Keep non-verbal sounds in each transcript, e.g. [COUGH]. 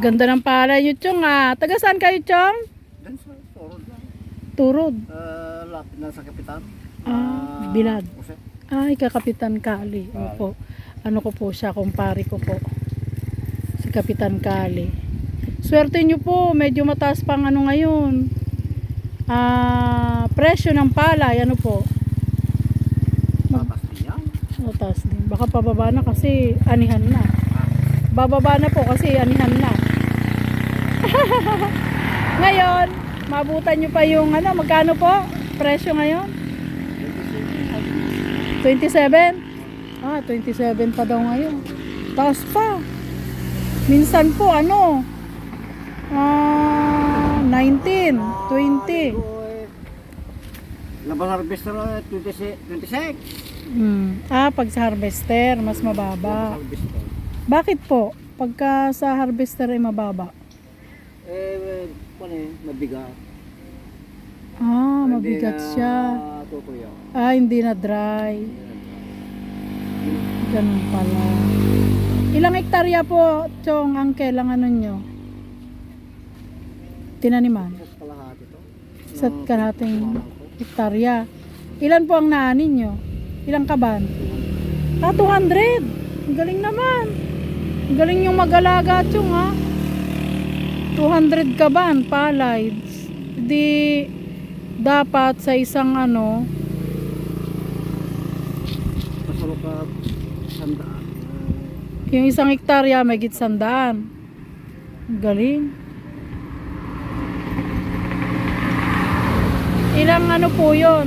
Ganda ng palay nyo, Chong ah. Taga saan kayo, Chong? Dan sa Torod lang. Turod. Uh, lapit na sa kapitan. Ah, Bilad. Jose. Ay, kakapitan Kali. Opo. Ano ko po siya, kumpari ko po. Si Kapitan Kali. Swerte nyo po, medyo mataas pang ano ngayon. Ah, presyo ng palay, ano po? Tatas din yan. Mataas din. Baka pababa na kasi anihan na. Bababa na po kasi anihan na. [LAUGHS] ngayon, mabutan nyo pa yung ano, magkano po? Presyo ngayon? 27? Ah, 27 pa daw ngayon. Taas pa. Minsan po, ano? Ah, 19, 20. Labas harvester na 26. 26. Hmm. Ah, pag sa harvester, mas mababa. Labas harvester. Bakit po? Pagka sa harvester ay mababa. Eh, ano eh, mabigat. Ah, Hindi mabigat na siya. tutuyo. Ah, hindi na dry. Ganun pala. Ilang hektarya po, Chong, ang ano nyo? Tinaniman? Sa kalahati to. Sa Ng kalahating hektarya. Ilan po ang naanin nyo? Ilang kaban? Ah, 200! Ang galing naman. Galing yung mag-alaga, Chong, ha? 200 kaban, palay. Di, dapat sa isang ano, Pasalo ka sandaan. Yung isang hektarya may gitsandaan. Ang Galing. Ilang ano po yun?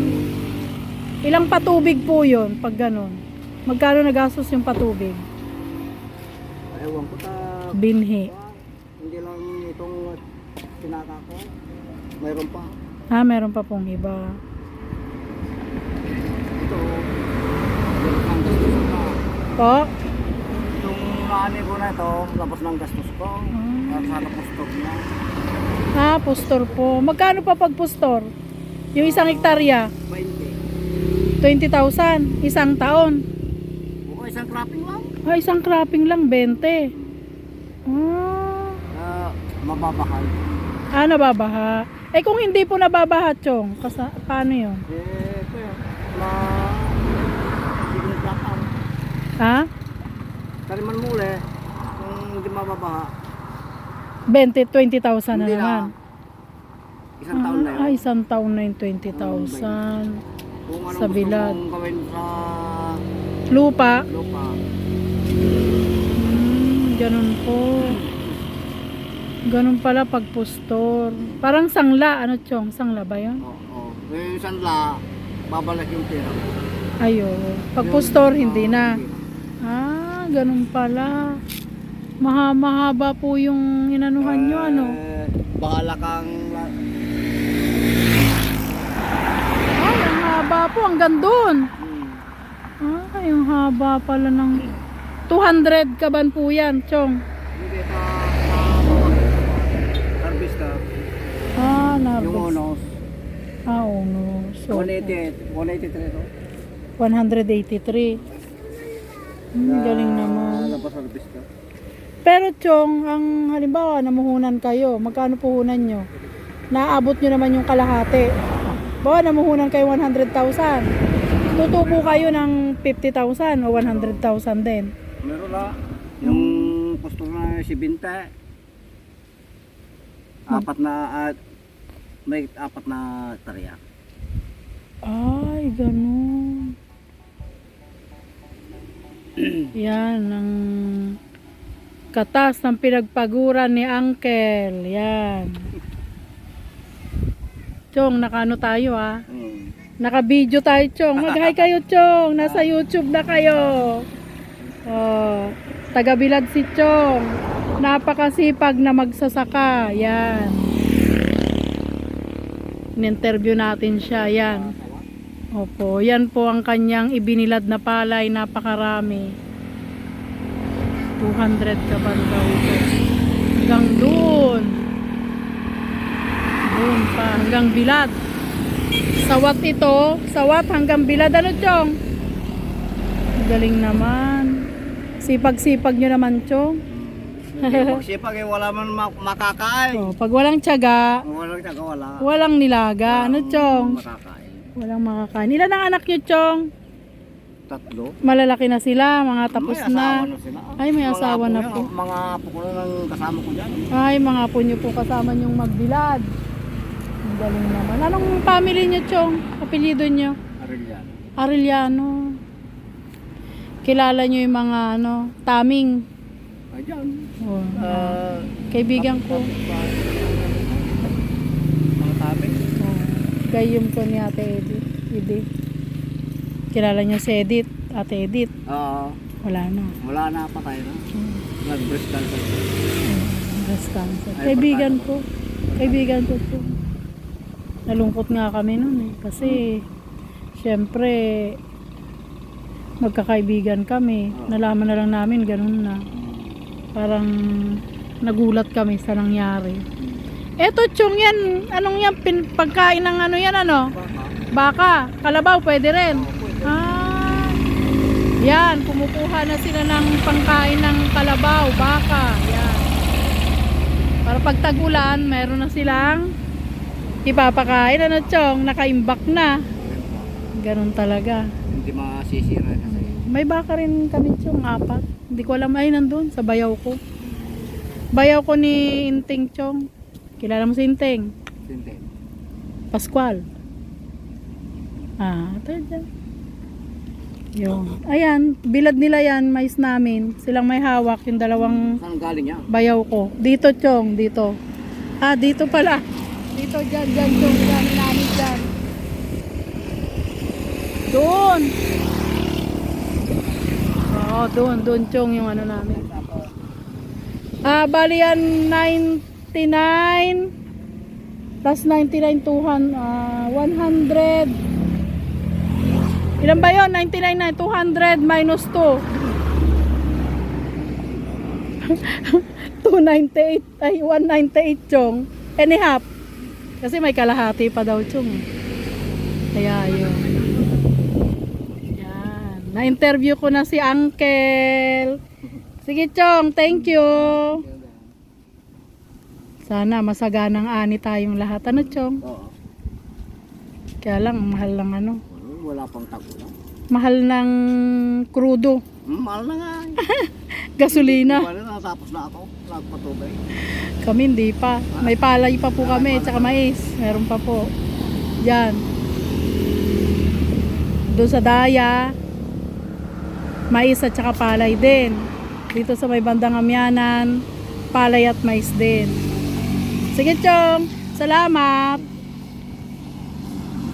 Ilang patubig po yun pag ganun? Magkano nagastos yung patubig? Ewan ko ta. Binhi. Hindi lang itong pinaka ko. Mayroon pa. Ah, meron pa pong iba. Ito. Po? Itong naani ko na ito, labas ng gastos ko. Ah. Sana postok na. Ah, pustor po. Magkano pa pag pustor? Yung isang hektarya? 20. 20,000. Isang taon. O isang cropping lang. Ah, isang cropping lang, 20. Ah. Uh, mababakal. Ah, nababaha. Eh kung hindi po nababaha, Chong, kasa, paano yun? Eh, ito yun. Na... Nagkakaw. Ha? Taliman mo uli. Kung hindi mababaha. 20, 20,000 na naman. Isang taon na yun. Ah, isang taon na yung 20,000. Kung ano sa gusto bilad. mong gawin sa Lupa. lupa. Ganun po. Ganun pala pag pustor. Parang sangla, ano Chong? Sangla ba yun? Oo. Oh, Yung sanla, babalik yung pera mo. Ayo. Pag pustor, hindi na. Ah, ganun pala. Maha, mahaba po yung inanuhan nyo, ano? Eh, bahala kang... Ay, ang haba po, hanggang doon. Hmm. Ah, yung haba pala ng 200 kaban po yan, Chong. Hindi ka na harvester. Ah, Yung narvest. unos. Ah, uno. So, 180, 183 to. 183. Hmm, galing naman. Labas harvester. Pero Chong, ang halimbawa, namuhunan kayo, magkano puhunan nyo? Naabot nyo naman yung kalahati. Bawa, namuhunan kayo 100,000. Tutubo kayo ng 50,000 o 100,000 din. Meron na. Yung na si Binta. Apat na at may apat na tarya. Ay, ganun. [CLEARS THROAT] Yan, ang katas ng pinagpaguran ni Uncle. Yan. Chong, nakano tayo ah. Hmm. Naka-video tayo, Chong. Mag-hi kayo, Chong. Nasa [LAUGHS] YouTube na kayo. Oh, taga-bilad si Chong. Napakasipag na magsasaka. Yan. In-interview natin siya. Yan. Opo, yan po ang kanyang ibinilad na palay. Napakarami. 200 ka ba? Hanggang doon. Doon pa. Hanggang bilad. Sawat ito. Sawat hanggang bilad. Ano, Chong? Galing naman. Sipag-sipag nyo naman, Chong. Pagsipag eh, wala man ma- makakain. Oh, pag walang tiyaga, Walang taga wala. walang nilaga. Ano, Chong? Makakain. Walang makakain. Ilan ang anak niyo, Chong? Tatlo. Malalaki na sila, mga tapos may na. na sila. Ay, may Mga asawa apo na po. Mga apo ko lang ang kasama ko dyan. Ay, mga po niyo po kasama niyong magbilad. Ang galing naman. Anong family niyo, Chong? Apelyido niyo? Arilian. Arellano. Kilala niyo yung mga ano, taming. Ayan. Oh, Uh, kaibigan ko. mga tabi. Oh, gayum ko ni Ate Edith. Edith. Kilala niyo si Edith. Ate Edith. Oo. Wala na. wala na patay na. Hmm. Nag-breast cancer. Breast cancer. Ay, Kaibigan ko. Kaibigan ko po. Nalungkot nga kami noon eh. Kasi, syempre, magkakaibigan kami. Nalaman na lang namin, ganun na. Parang nagulat kami sa nangyari. Eto, Chong, yan. Anong yan? Pin, pagkain ng ano yan, ano? Baka. Kalabaw, pwede rin. Ah. Yan, kumukuha na sila ng pangkain ng kalabaw, baka. Yan. Para pag tagulan, meron na silang ipapakain. Ano, Chong? Nakaimbak na. Ganun talaga. Hindi masisira kasi. May baka rin kami, Chong, apat. Hindi ko alam, ay nandun, sa bayaw ko. Bayaw ko ni Inting, Chong. Kilala mo si Inting? Hindi. Pascual. Ah, ito dyan. Yung, ayan, bilad nila yan, mais namin. Silang may hawak, yung dalawang Saan galing yan? bayaw ko. Dito, Chong, dito. Ah, dito pala. Dito, dyan, dyan, Chong. Dyan, dyan. Doon. Oo, doon, doon, Chong, yung ano namin. Ah, bali yan 99 plus 99 200 ah, 100 Ilan ba 'yon? 99 na 200 minus 2 298 [LAUGHS] ay 198 chong and a half kasi may kalahati pa daw chong kaya yun na-interview ko na si uncle sige chong thank you sana masaganang ani tayong lahat. Ano, Chong? Oo. Kaya lang, mahal lang ano. Wala pang tagulan. Mahal ng krudo. Hmm, mahal na nga. eh. [LAUGHS] Gasolina. Wala na, tapos na ako. Nagpatubay. Kami hindi pa. May palay pa po kami, tsaka mais. Meron pa po. Yan. Doon sa daya, mais at tsaka palay din. Dito sa may bandang amyanan, palay at mais din. Sige, Chong. Salamat.